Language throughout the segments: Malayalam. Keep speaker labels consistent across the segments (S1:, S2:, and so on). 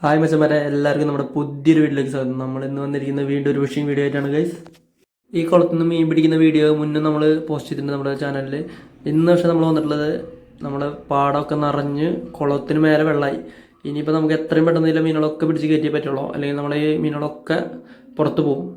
S1: ഹായ് മച്ചന്മാരെ എല്ലാവർക്കും നമ്മുടെ പുതിയൊരു വീട്ടിലേക്ക് സ്വാഗതം. നമ്മൾ ഇന്ന് വന്നിരിക്കുന്ന വീണ്ടും ഒരു ഫിഷിംഗ് വീഡിയോ ആയിട്ടാണ് ഗൈസ് ഈ കുളത്തിൽ നിന്ന് മീൻ പിടിക്കുന്ന വീഡിയോ മുന്നേ നമ്മൾ പോസ്റ്റ് ചെയ്തിട്ടുണ്ട് നമ്മുടെ ചാനലിൽ ഇന്ന് പക്ഷേ നമ്മൾ വന്നിട്ടുള്ളത് നമ്മുടെ പാടമൊക്കെ നിറഞ്ഞ് കുളത്തിന് മേലെ വെള്ളമായി. ഇനിയിപ്പോൾ നമുക്ക് എത്രയും പെട്ടെന്ന് ഇതിലെ മീനുകളൊക്കെ പിടിച്ച് കയറ്റിയേ പറ്റുള്ളൂ. അല്ലെങ്കിൽ നമ്മുടെ ഈ മീനുകളൊക്കെ പുറത്ത് പോകും.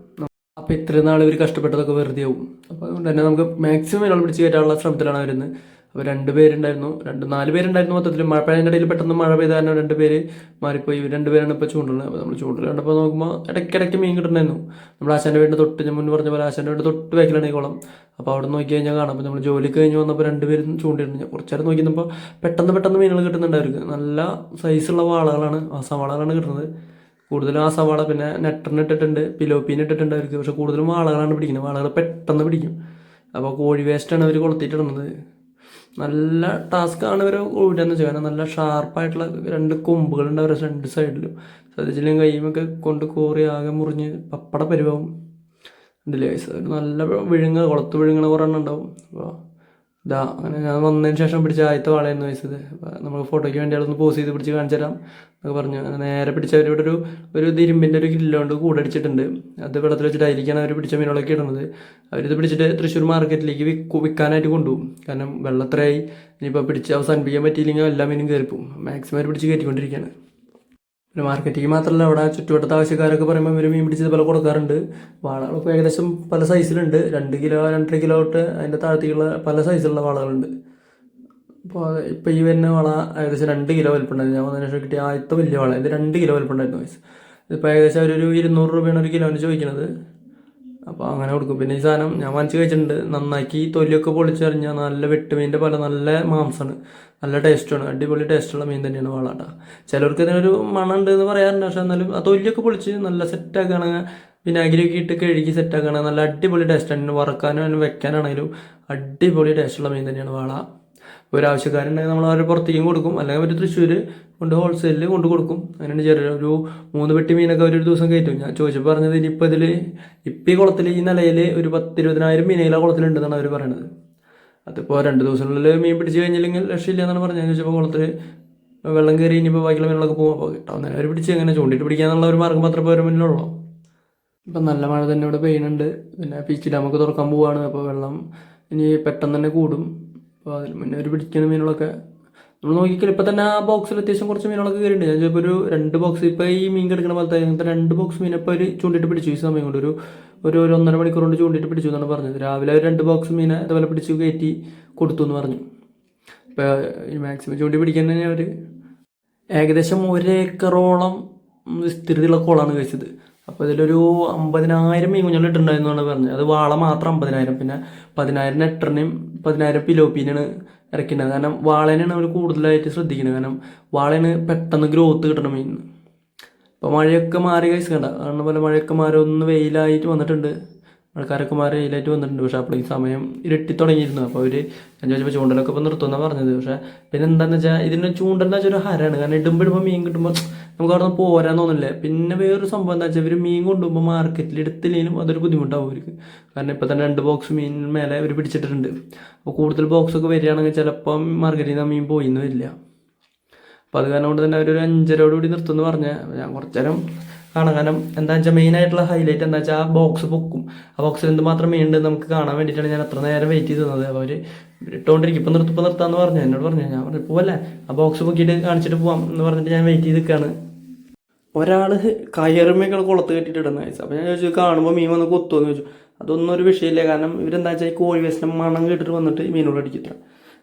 S1: അപ്പോൾ ഇത്രയും നാൾ ഇവർ കഷ്ടപ്പെട്ടതൊക്കെ വെറുതെ ആവും. അപ്പോൾ അതുകൊണ്ട് തന്നെ നമുക്ക് മാക്സിമം മീനുകൾ പിടിച്ച് കയറ്റാനുള്ള ശ്രമത്തിലാണ് വരുന്നത് അപ്പോൾ രണ്ട് പേരുണ്ടായിരുന്നു രണ്ട് നാല് പേരുണ്ടായിരുന്നു മൊത്തത്തിൽ മഴ ഇടയിൽ പെട്ടെന്ന് മഴ പെയ്ത കാരണം രണ്ട് പേര് മാറിപ്പോയി. രണ്ട് പേരാണ് ഇപ്പോൾ ചൂണ്ടുള്ളത് അപ്പോൾ നമ്മൾ ചൂണ്ടൽ കണ്ടപ്പോൾ നോക്കുമ്പോൾ ഇടയ്ക്കിടയ്ക്ക് മീൻ കിട്ടുന്നുണ്ടായിരുന്നു. നമ്മൾ ആശാന്റെ വീടിന്റെ തൊട്ട് ഞാൻ മുന്നേ പറഞ്ഞ പോലെ ആശാന്റെ വീട് തൊട്ട് ബാക്കിലാണ് ഈ കുളം. അപ്പോൾ അവിടെ നോക്കി കഴിഞ്ഞാൽ കാണാം. അപ്പോൾ നമ്മൾ ജോലി കഴിഞ്ഞ് വന്നപ്പോൾ രണ്ടുപേരും ചൂണ്ടിയിരുന്നു. ഞാൻ കുറച്ചേരം നേരം നോക്കി പെട്ടെന്ന് പെട്ടെന്ന് മീനുകൾ കിട്ടുന്നുണ്ട് അവർക്ക് നല്ല സൈസുള്ള വാളകളാണ്. ആ സവാളകളാണ് കിട്ടുന്നത്. കൂടുതലും ആ സവാള പിന്നെ നെട്ടറിന് ഇട്ടിട്ടുണ്ട് പിലോപ്പീന് ഇട്ടിട്ടുണ്ട് അവർക്ക് പക്ഷെ കൂടുതലും വാളകളാണ് പിടിക്കുന്നത്. വാളകൾ പെട്ടെന്ന് പിടിക്കും. അപ്പോൾ കോഴി വേസ്റ്റാണ് അവർ കൊളുത്തിയിട്ടിടുന്നത് നല്ല ടാസ്ക്കാണ് ഇവരെ ഇവർ വെച്ചാൽ കാരണം നല്ല ഷാർപ്പായിട്ടുള്ള രണ്ട് കൊമ്പുകളുണ്ട് അവരുടെ രണ്ട് സൈഡിലും ശ്രദ്ധിച്ചില്ലെങ്കിൽ കൈമൊക്കെ കൊണ്ട് കോറി ആകെ മുറിഞ്ഞ് പപ്പട പരിവാവും? ഒരു നല്ല വിഴുങ്ങ കുളത്ത് വിഴുങ്ങണ കുറേ എണ്ണം ഉണ്ടാവും. അപ്പോൾ ഇതാ അങ്ങനെ ഞാൻ വന്നതിന് ശേഷം പിടിച്ച ആദ്യത്തെ വാളയെന്ന് വെച്ചത്. നമ്മൾ ഫോട്ടോയ്ക്ക് വേണ്ടി അതൊന്ന് പോസ് ചെയ്ത് പിടിച്ച് കാണിച്ചു തരാം എന്നൊക്കെ പറഞ്ഞു. നേരെ നേരെ പിടിച്ചവരിവിടെ ഒരു ഒരു ഇരുമ്പിന്റെ ഒരു കില്ലോണ്ട് കൂടടിച്ചിട്ടുണ്ട്. അത് വെള്ളത്തിൽ വെച്ചിട്ടായിരിക്കാണ് അവർ പിടിച്ച മീനുകളൊക്കെ ഇടുന്നത്. അവരിത് പിടിച്ചിട്ട് തൃശ്ശൂർ മാർക്കറ്റിലേക്ക് വിൽക്കു വിൽക്കാനായിട്ട് കൊണ്ടുപോകും. കാരണം വെള്ളത്രയായി ഇനിയിപ്പോൾ പിടിച്ച് അവസാനിപ്പിക്കാൻ പറ്റിയില്ലെങ്കിൽ എല്ലാ മീനും കയറിപ്പോവും. മാക്സിമം അവർ പിടിച്ച് കയറ്റിക്കൊണ്ടിരിക്കുകയാണ്. ഒരു മാർക്കറ്റിംഗ് മാത്രമല്ല അവിടെ ചുറ്റുവട്ടത്തെ ആവശ്യക്കാരൊക്കെ പറയുമ്പോൾ ഇവർ മീൻ പിടിച്ചത് പല കൊടുക്കാറുണ്ട്. വാളകളൊക്കെ ഏകദേശം പല സൈസിലുണ്ട് രണ്ട് കിലോ രണ്ടര കിലോ തൊട്ട് അതിന്റെ താഴത്തേക്കുള്ള പല സൈസിലുള്ള വാളകളുണ്ട്. അപ്പോൾ ഇപ്പോൾ ഈ വരുന്ന വള ഏകദേശം രണ്ട് കിലോ വലിപ്പുണ്ടായിരുന്നു. ഞാൻ വന്നതിന് ശേഷം കിട്ടിയ ആദ്യത്തെ വലിയ വള ഇത് രണ്ട് കിലോ വലിപ്പുണ്ടായിരുന്നു. ഇപ്പോൾ ഏകദേശം ഒരു ഇരുന്നൂറ് രൂപയാണ് ഒരു കിലോന് ചോദിക്കുന്നത് അപ്പോൾ അങ്ങനെ കൊടുക്കും. പിന്നെ ഈ സാധനം ഞാൻ വാങ്ങിച്ച് കഴിച്ചിട്ടുണ്ട്. നന്നാക്കി തൊലിയൊക്കെ പൊളിച്ചറിഞ്ഞാൽ നല്ല വെട്ടുമീന്റെ പല നല്ല മാംസമാണ് നല്ല ടേസ്റ്റാണ് അടിപൊളി ടേസ്റ്റുള്ള മീൻ തന്നെയാണ് വാളാട്ട. ചിലർക്ക് ഇതിനൊരു മണമുണ്ട് എന്ന് പറയാറുണ്ട്. പക്ഷെ എന്നാലും ആ തൊലിയൊക്കെ പൊളിച്ച് നല്ല സെറ്റാക്കുകയാണെങ്കിൽ വിനാഗിരിയൊക്കെ ഇട്ട് കഴുകി സെറ്റാക്കുകയാണെങ്കിൽ നല്ല അടിപൊളി ടേസ്റ്റാണ്. വറക്കാനും വെക്കാനാണെങ്കിലും അടിപൊളി ടേസ്റ്റുള്ള മീൻ തന്നെയാണ് വാള. ഒരു ആവശ്യക്കാരുണ്ടെങ്കിൽ നമ്മൾ അവരെ പുറത്തേക്കും കൊടുക്കും. അല്ലെങ്കിൽ അവർ തൃശ്ശൂർ കൊണ്ട് ഹോൾസെയിലിൽ കൊണ്ട് കൊടുക്കും. അങ്ങനെയാണ് ചെറിയ ഒരു മൂന്ന് പെട്ടി മീനൊക്കെ അവർ ഒരു ദിവസം കയറ്റും. ഞാൻ ചോദിച്ചു പറഞ്ഞത് ഇനിയിപ്പോൾ ഇതിൽ ഇപ്പം ഈ കുളത്തിൽ ഈ നിലയിൽ ഒരു പത്തിരുപതിനായിരം മീനുകൾ ആ കുളത്തിലുണ്ടെന്നാണ് അവർ പറയുന്നത് അതിപ്പോൾ രണ്ട് ദിവസത്തിനുള്ളിൽ മീൻ പിടിച്ച് കഴിഞ്ഞില്ലെങ്കിൽ രക്ഷയില്ല എന്നാണ് പറഞ്ഞത്. ചോദിച്ചപ്പോൾ കുളത്തിൽ വെള്ളം കയറി ഇനിയിപ്പോൾ ബാക്കിയുള്ള മീനുകളൊക്കെ പോകും അപ്പോൾ കിട്ടാവുന്ന അവർ പിടിച്ച് എങ്ങനെ ചൂണ്ടിട്ട് പിടിക്കാന്നുള്ള ഒരു മാർഗം മാത്രമേ ഒരു മുന്നിലുള്ളൂ. ഇപ്പം നല്ല മഴ തന്നെ ഇവിടെ പെയ്യുന്നുണ്ട്. പിന്നെ പീച്ച് ഡാമൊക്കെ തുറക്കാൻ പോവാണ്. അപ്പോൾ വെള്ളം ഇനി പെട്ടെന്ന് തന്നെ കൂടും. അപ്പോൾ അതിന് മുന്നേ ഒരു പിടിക്കുന്ന മീനുകളൊക്കെ നമ്മൾ നോക്കിക്കല്ലോ ഇപ്പം തന്നെ ആ ബോക്സിൽ അത്യാവശ്യം കുറച്ച് മീനുകളൊക്കെ കയറിയിട്ടുണ്ട് ഞാൻ ചിലപ്പോൾ ഒരു രണ്ട് ബോക്സ് ഇപ്പോൾ ഈ മീൻ കിടക്കുന്ന പോലത്തെ അങ്ങനത്തെ രണ്ട് ബോക്സ് മീൻ ഇപ്പോൾ ഒരു ചൂണ്ടിട്ട് പിടിച്ചു. ഈ സമയം കൊണ്ട് ഒരു ഒരു ഒരു ഒന്നര മണിക്കൂർ കൊണ്ട് ചൂണ്ടിട്ട് പിടിച്ചു എന്നാണ് പറഞ്ഞത്. രാവിലെ ഒരു രണ്ട് ബോക്സ് മീനെ അതുപോലെ പിടിച്ച് കയറ്റി കൊടുത്തു എന്ന് പറഞ്ഞു. ഇപ്പോൾ മാക്സിമം ചൂണ്ടി പിടിക്കാൻ തന്നെ അവർ ഏകദേശം ഒരേക്കറോളം വിസ്തൃതിയുള്ള കുളമാണ് കഴിച്ചത്. അപ്പോൾ ഇതിലൊരു അമ്പതിനായിരം മീൻ കുഞ്ഞുങ്ങൾ ഇട്ടുണ്ടായിരുന്നാണ് പറഞ്ഞത്. അത് വാള മാത്രം അമ്പതിനായിരം പിന്നെ പതിനായിരം നെട്ടറിനെയും പതിനായിരം പിലോപ്പീനാണ് ഇറക്കിയിട്ടുള്ളത് കാരണം വാളേനെയാണ് അവർ കൂടുതലായിട്ട് ശ്രദ്ധിക്കുന്നത്. കാരണം വാളേന് പെട്ടെന്ന് ഗ്രോത്ത് കിട്ടണം മീൻ ഇപ്പോൾ മഴയൊക്കെ മാറി കഴിച്ച് കണ്ട. കാരണം പോലെ മഴയൊക്കെ മാറി ഒന്ന് വെയിലായിട്ട് വന്നിട്ടുണ്ട്. മഴക്കാരൊക്കെ മാറി വന്നിട്ടുണ്ട്. പക്ഷേ അപ്പോൾ ഈ സമയം ഇരട്ടി തുടങ്ങിയിരുന്നു. അപ്പോൾ അവർ ഞാൻ ചോദിച്ചപ്പോൾ ചൂണ്ടലൊക്കെ ഇപ്പോൾ നിർത്തുമെന്നാണ് പറഞ്ഞത്. പക്ഷേ പിന്നെ എന്താണെന്ന് വെച്ചാൽ ഇതിന്റെ ചൂണ്ടലെന്ന് വെച്ചാൽ ഒരു ഹരമാണ് കാരണം ഇടുമ്പോൾ ഇടുമ്പോൾ മീൻ കിട്ടുമ്പോൾ നമുക്ക് അവിടെ നിന്ന് പോരാൻ തോന്നില്ല. പിന്നെ വേറൊരു സംഭവം എന്താ വെച്ചാൽ ഇവർ മീൻ കൊണ്ടുപോകുമ്പോൾ മാർക്കറ്റിൽ എടുത്തില്ലെങ്കിലും അതൊരു ബുദ്ധിമുട്ടാവും അവർക്ക് കാരണം ഇപ്പോൾ തന്നെ രണ്ട് ബോക്സ് മീൻ മേലെ അവർ പിടിച്ചിട്ടുണ്ട് അപ്പോൾ കൂടുതൽ ബോക്സൊക്കെ വരികയാണെങ്കിൽ ചിലപ്പം മാർക്കറ്റിൽ നിന്ന് മീൻ പോയിന്നും ഇല്ല അപ്പോൾ അത് കാരണം കൊണ്ട് തന്നെ അവരൊരു അഞ്ചരോട് കൂടി നിർത്തുമെന്ന് പറഞ്ഞാൽ ഞാൻ കുറച്ച് നേരം കാണാം. കാരണം എന്താ വെച്ചാൽ മെയിൻ ആയിട്ടുള്ള ഹൈലൈറ്റ് എന്താ വെച്ചാൽ ആ ബോക്സ് പൊക്കും. ആ ബോക്സിൽ എന്തുമാത്രം മെയിൻ ഉണ്ട് നമുക്ക് കാണാൻ വേണ്ടിയിട്ടാണ് ഞാൻ അത്ര നേരം വെയിറ്റ് ചെയ്ത് തന്നത് അവർ ഇട്ടുകൊണ്ടിരിക്കും ഇപ്പം നിർത്തിപ്പോൾ നിർത്താമെന്ന് പറഞ്ഞു. എന്നോട് പറഞ്ഞു ഞാൻ പറഞ്ഞു പോവല്ലേ? ആ ബോക്സ് പൊക്കിയിട്ട് കാണിച്ചിട്ട് പോവാം എന്ന് പറഞ്ഞിട്ട് ഞാൻ വെയിറ്റ് ചെയ്ത് നിൽക്കുകയാണ് ഒരാൾ കയറുമ്പോൾ കുളത്ത് കെട്ടിയിട്ട് ഇടുന്ന കഴിച്ചു അപ്പോൾ ഞാൻ ചോദിച്ചു കാണുമ്പോൾ മീൻ വന്ന് കൊത്തുമെന്ന് ചോദിച്ചു. അതൊന്നും ഒരു വിഷയമില്ല. കാരണം ഇവരെന്താ വെച്ചാൽ ഈ കോഴി വേസ്റ്റിന്റെ മണം കേട്ടിട്ട് വന്നിട്ട് മീനോട് അടിക്കത്ര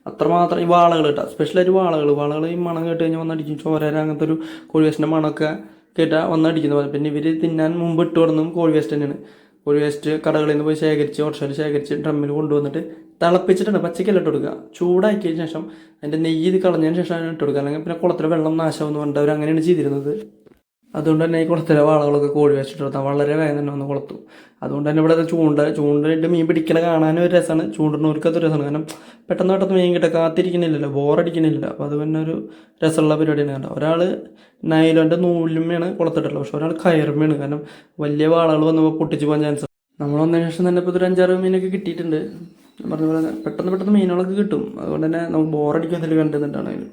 S1: അത്രമാത്രം ഈ വാളകൾ കിട്ടുക സ്പെഷ്യലായിട്ട് വാളകൾ വാളകൾ ഈ മണം കേട്ട് കഴിഞ്ഞാൽ വന്ന് അടിക്കും. ചോര അങ്ങനത്തെ ഒരു കോഴി വേസ്റ്റിന്റെ മണമൊക്കെ കേട്ടാൽ വന്നടിക്കുന്നത് പിന്നെ ഇവർ തിന്നാൻ മുമ്പ് ഇട്ട് കൊടുന്നതും കോഴി വേസ്റ്റ് തന്നെയാണ്. കോഴി വേസ്റ്റ് കടകളിൽ നിന്ന് പോയി ശേഖരിച്ച് ഓർഷയിൽ ശേഖരിച്ച് ഡ്രമ്മിൽ കൊണ്ടുവന്നിട്ട് തിളപ്പിച്ചിട്ടാണ് പച്ചക്കല്ല ഇട്ട് കൊടുക്കുക. ചൂടാക്കിയതിന് ശേഷം അതിന്റെ നെയ്യ് ഇത് കളഞ്ഞതിന് ശേഷമാണ് ഇട്ട് കൊടുക്കുക. അല്ലെങ്കിൽ പിന്നെ കുളത്തിൽ വെള്ളം നാശമെന്ന് പറഞ്ഞിട്ട് അവർ അങ്ങനെയാണ് ചെയ്തിരുന്നത്. അതുകൊണ്ട് തന്നെ ഈ കുളത്തിലെ വാളകളൊക്കെ കോഴി വെച്ചിട്ട് വളരെ വേഗം തന്നെ വന്ന് കുളത്തും. അതുകൊണ്ട് തന്നെ ഇവിടെ ചൂണ്ട ചൂണ്ടയിട്ട് മീൻ പിടിക്കണ കാണാനും ഒരു രസമാണ്. ചൂണ്ടിനോർക്ക് അതൊരു രസമാണ്. കാരണം പെട്ടെന്ന് പെട്ടെന്ന് മീൻ കിട്ടുക കാത്തിരിക്കണില്ലല്ലോ ബോറടിക്കണില്ല അപ്പോൾ അത് തന്നെ ഒരു രസമുള്ള പരിപാടിയാണ് കണ്ടോ ഒരാൾ നൈലോന്റെ നൂലുമ്മയാണ് കുളത്തിട്ടുള്ളത്. പക്ഷെ ഒരാൾ കയറുമ്മയാണ് കാരണം വലിയ വാളകൾ വന്നപ്പോൾ പൊട്ടിച്ച് പോകാൻ ചാൻസ് നമ്മൾ വന്നതിന് ശേഷം തന്നെ ഇപ്പോൾ ഒരു അഞ്ചാറ് മീനൊക്കെ കിട്ടിയിട്ടുണ്ട്. പറഞ്ഞ പോലെ പെട്ടെന്ന് പെട്ടെന്ന് മീനുകളൊക്കെ കിട്ടും. അതുകൊണ്ട് തന്നെ നമുക്ക് ബോറടിക്കാൻ എന്തെങ്കിലും കണ്ടുന്നുണ്ടാണെങ്കിലും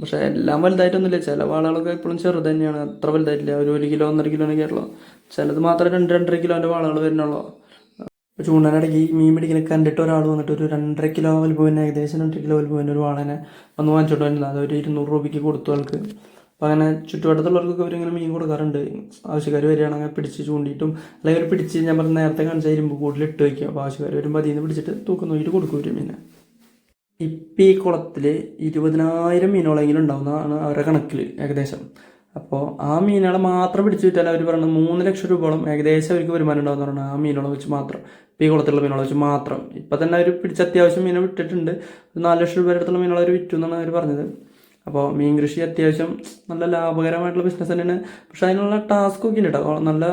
S1: പക്ഷേ എല്ലാം വലുതായിട്ടൊന്നുമില്ല. ചില വാളകളൊക്കെ ഇപ്പോഴും ചെറുത് തന്നെയാണ്. അത്ര വലുതായിട്ടില്ല. ഒരു ഒരു കിലോ ഒന്നര കിലോ ഉള്ളൂ ചിലത് മാത്രം രണ്ട് രണ്ടര കിലോന്റെ വാളകൾ വരുന്നുള്ളൂ. ഇപ്പോൾ ഈ മീൻ പിടിക്കുന്ന കണ്ടിട്ട് ഒരാൾ വന്നിട്ട് ഒരു രണ്ടര കിലോ വലുപ്പത്തിന് ഏകദേശം രണ്ടര കിലോ വലുപ്പത്തിന് ഒരു വാളനെ വന്ന് വാങ്ങിച്ചോണ്ട് വരുന്നത് അത് ഒരു ഇരുന്നൂറ് രൂപയ്ക്ക് കൊടുത്തു ആൾക്ക്. അപ്പോൾ അങ്ങനെ ചുറ്റുവട്ടത്തുള്ളവർക്കൊക്കെ അവരിങ്ങനെ മീൻ കൊടുക്കാറുണ്ട്. ആവശ്യക്കാർ വരികയാണെങ്കിൽ പിടിച്ച് ചൂണ്ടിയിട്ടും അല്ലെങ്കിൽ അവർ പിടിച്ച് ഞാൻ പറഞ്ഞ നേരത്തെ കാണിച്ച ഇരുമ്പ് കൂടുതൽ ഇട്ട് വയ്ക്കുക. അപ്പോൾ ആവശ്യക്കാർ വരുമ്പോൾ അതിൽ നിന്ന് പിടിച്ചിട്ട് തൂക്കം നോക്കിയിട്ട് കൊടുക്കും ഒരു മീനെ. ഇപ്പം ഈ കുളത്തിൽ ഇരുപതിനായിരം മീനുകളെങ്കിലും ഉണ്ടാവുന്നതാണ് അവരുടെ കണക്കിൽ ഏകദേശം. അപ്പോൾ ആ മീനുകളെ മാത്രം പിടിച്ചു വിറ്റാൽ അവർ പറയുന്നത് മൂന്ന് ലക്ഷം രൂപയോളം ഏകദേശം അവർക്ക് വരുമാനം ഉണ്ടാവുന്ന ആ മീനുകളെ വെച്ച് മാത്രം. ഇപ്പം ഈ കുളത്തിലുള്ള മീനുകളെ വെച്ച് മാത്രം. ഇപ്പം തന്നെ അവർ പിടിച്ച അത്യാവശ്യം മീനെ വിട്ടിട്ടുണ്ട്. ഒരു നാല് ലക്ഷം രൂപയുടെ അടുത്തുള്ള മീനുകളെ അവർ വിറ്റു എന്നാണ് അവർ പറഞ്ഞത്. അപ്പോൾ മീൻ കൃഷി അത്യാവശ്യം നല്ല ലാഭകരമായിട്ടുള്ള ബിസിനസ് തന്നെയാണ്. പക്ഷെ അതിനുള്ള ടാസ്ക് ഒക്കെ ഉണ്ട് കേട്ടോ. നല്ല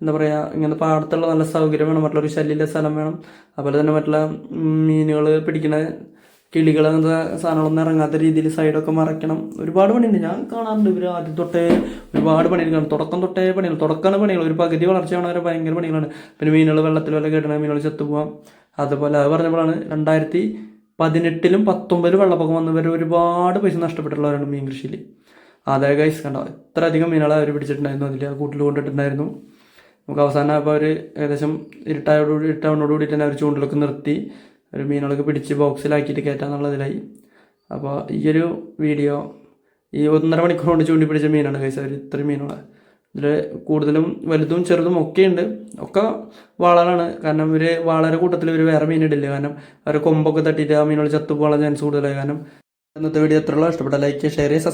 S1: എന്താ പറയുക ഇങ്ങനെ പാടത്തുള്ള നല്ല സൗകര്യം വേണം. മറ്റുള്ള ഒരു ശല്യമില്ല സ്ഥലം വേണം. അതുപോലെ തന്നെ മറ്റുള്ള മീനുകൾ പിടിക്കുന്ന കിളികൾ സാധനങ്ങളൊന്നും ഇറങ്ങാത്ത രീതിയിൽ സൈഡൊക്കെ മറയ്ക്കണം. ഒരുപാട് പണിയുണ്ട്. ഞാൻ കാണാറുണ്ട് ഇവർ ആദ്യം തൊട്ടേ ഒരുപാട് പണിയെടുക്കണം. തുടക്കം തൊട്ടേ പണികൾ തുടക്കമാണ് പണികൾ. ഒരു പകുതി വളർച്ചയാണ് അവരെ ഭയങ്കര പണികളാണ്. പിന്നെ മീനുകൾ വെള്ളത്തിൽ വല്ല കേട്ടണ മീനുകൾ ചത്തുപോകാം അതുപോലെ അത് പറഞ്ഞപ്പോഴാണ് രണ്ടായിരത്തി പതിനെട്ടിലും പത്തൊമ്പതിലും വെള്ളപ്പൊക്കം വന്നവർ ഒരുപാട് പൈസ നഷ്ടപ്പെട്ടുള്ളവരാണ് മീൻ കൃഷിയിൽ. അതെ ഗൈസ് കണ്ടോ? ഇത്ര അധികം മീനുകളെ അവർ പിടിച്ചിട്ടുണ്ടായിരുന്നു. അതിൽ കൂട്ടിൽ കൊണ്ടിട്ടുണ്ടായിരുന്നു. നമുക്ക് അവസാനം അപ്പോൾ അവർ ഏകദേശം ഇരുട്ടായോടുകൂടി ഇരുട്ടാവുന്നതോടുകൂടി തന്നെ അവർ ചൂണ്ടിലൊക്കെ നിർത്തി. ഒരു മീനുകളൊക്കെ പിടിച്ച് ബോക്സിലാക്കിയിട്ട് കയറ്റാന്നുള്ളതിലായി അപ്പോൾ ഈയൊരു ഒരു വീഡിയോ ഈ ഒന്നര മണിക്കൂർ കൊണ്ട് ചൂണ്ടി പിടിച്ച മീനാണ് കൈസ് അവർ ഇത്രയും മീനുകളെ. ഇതിൽ കൂടുതലും വലുതും ചെറുതും ഒക്കെ ഉണ്ട്. ഒക്കെ വാളകളാണ്. കാരണം ഇവർ വളരെ കൂട്ടത്തിൽ ഇവർ വേറെ മീനിടില്ല കാരണം അവരെ കൊമ്പൊക്കെ തട്ടിയിട്ട് ആ മീനുകൾ ചത്തുപോകാനുള്ള ചാൻസ് കൂടുതലായി. കാരണം ഇന്നത്തെ വീഡിയോ എത്രയുള്ള ഇഷ്ടപ്പെട്ട ലൈക്ക് ഷെയർ ചെയ്യുക സബ്സ്ക്രൈബ്